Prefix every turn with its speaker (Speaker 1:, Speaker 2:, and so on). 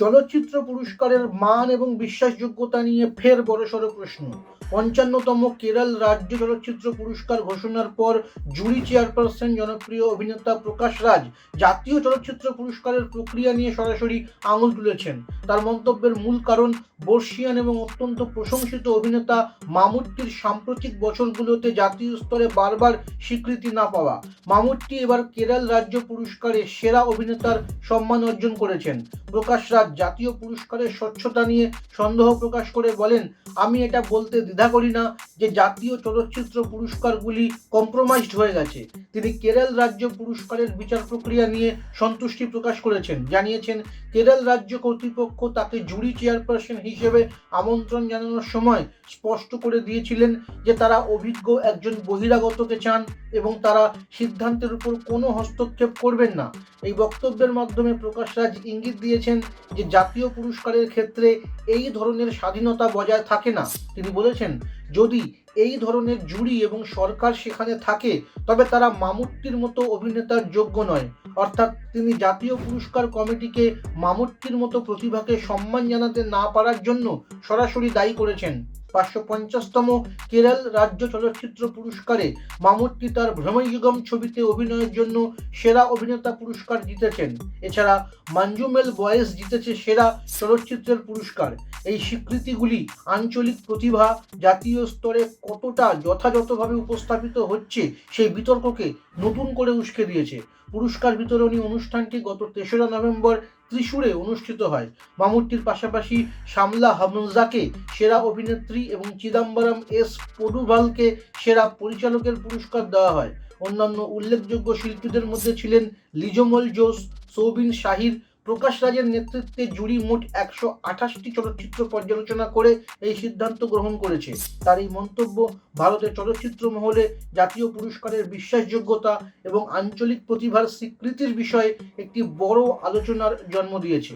Speaker 1: চলচ্চিত্র পুরস্কারের মান এবং বিশ্বাসযোগ্যতা নিয়ে ফের বড়সড় প্রশ্ন। পঞ্চান্নতম কেরল রাজ্য চলচ্চিত্র পুরস্কার ঘোষণার পর জুরি চেয়ারপারসন জনপ্রিয় অভিনেতা প্রকাশ রাজ জাতীয় চলচ্চিত্র পুরস্কারের প্রক্রিয়া নিয়ে সরাসরি আঙুল তুলেছেন। তার মন্তব্যের মূল কারণ বর্ষিয়ান এবং অত্যন্ত প্রশংসিত অভিনেতা মামুট্টির সাম্প্রতিক বছরগুলোতে জাতীয় স্তরে বারবার স্বীকৃতি না পাওয়া। মামুট্টি এবার কেরল রাজ্য পুরস্কারে সেরা অভিনেতার সম্মান অর্জন করেছেন। প্রকাশ রাজ জাতীয় পুরস্কারের স্বচ্ছতা নিয়ে সন্দেহ প্রকাশ করে বলেন, আমি এটা বলতে দ্বিধা করি না যে জাতীয় চলচ্চিত্র পুরস্কারগুলি কম্প্রোমাইজড হয়ে গেছে। তিনি কেরল রাজ্য পুরস্কারের বিচার প্রক্রিয়া নিয়ে সন্তুষ্টি প্রকাশ করেছেন। জানিয়েছেন, কেরল রাজ্য কর্তৃপক্ষ তাকে জুরি চেয়ারপারসন হিসেবে আমন্ত্রণ জানানোর সময় স্পষ্ট করে দিয়েছিলেন যে তারা অভিজ্ঞ একজন বহিরাগতকে চান এবং তারা সিদ্ধান্তের উপর কোনো হস্তক্ষেপ করবেন না। এই বক্তব্যের মাধ্যমে প্রকাশ রাজ ইঙ্গিত দিয়েছেন যে জাতীয় পুরস্কারের ক্ষেত্রে এই ধরনের স্বাধীনতা বজায় থাকে না। তিনি বলেছেন, যদি এই ধরনের জুরি এবং সরকার সেখানে থাকে, তবে তারা মামুট্টির মতো অভিনেতার যোগ্য নয়। অর্থাৎ তিনি জাতীয় পুরস্কার কমিটিকে মামুট্টির মতো প্রতিভাকে সম্মান জানাতে না পারার জন্য সরাসরি দায়ী করেছেন। পাঁচশো পঞ্চাশতম কেরল রাজ্য চলচ্চিত্র পুরস্কারে মামুট্টি তার ভ্রমযুগম ছবিতে অভিনয়ের জন্য সেরা অভিনেতা পুরস্কার জিতেছেন। এছাড়া মঞ্জুমেল বয়েস জিতেছে সেরা চলচ্চিত্রের পুরস্কার। এই স্বীকৃতিগুলি আঞ্চলিক প্রতিভা জাতীয় স্তরে কতটা যথাযথভাবে উপস্থাপিত হচ্ছে সেই বিতর্ককে নতুন করে উস্কে দিয়েছে। পুরস্কার বিতরণী অনুষ্ঠানটি গত তেসরা নভেম্বর ত্রিশূরে অনুষ্ঠিত হয়। মামুট্টির পাশাপাশি শামলা হামজাকে সেরা অভিনেত্রী এবং চিদাম্বরম এস পডুভালকে সেরা পরিচালকের পুরস্কার দেওয়া হয়। অন্যান্য উল্লেখযোগ্য শিল্পীদের মধ্যে ছিলেন লিজমল জোস, সৌবিন শাহির প্রকাশ রাজের নেতৃত্বে জুরি মোট একশো আঠাশটি চলচ্চিত্র পর্যালোচনা করে এই সিদ্ধান্ত গ্রহণ করেছে। তার এই মন্তব্য ভারতের চলচ্চিত্র মহলে জাতীয় পুরস্কারের বিশ্বাসযোগ্যতা এবং আঞ্চলিক প্রতিভার স্বীকৃতির বিষয়ে একটি বড় আলোচনার জন্ম দিয়েছে।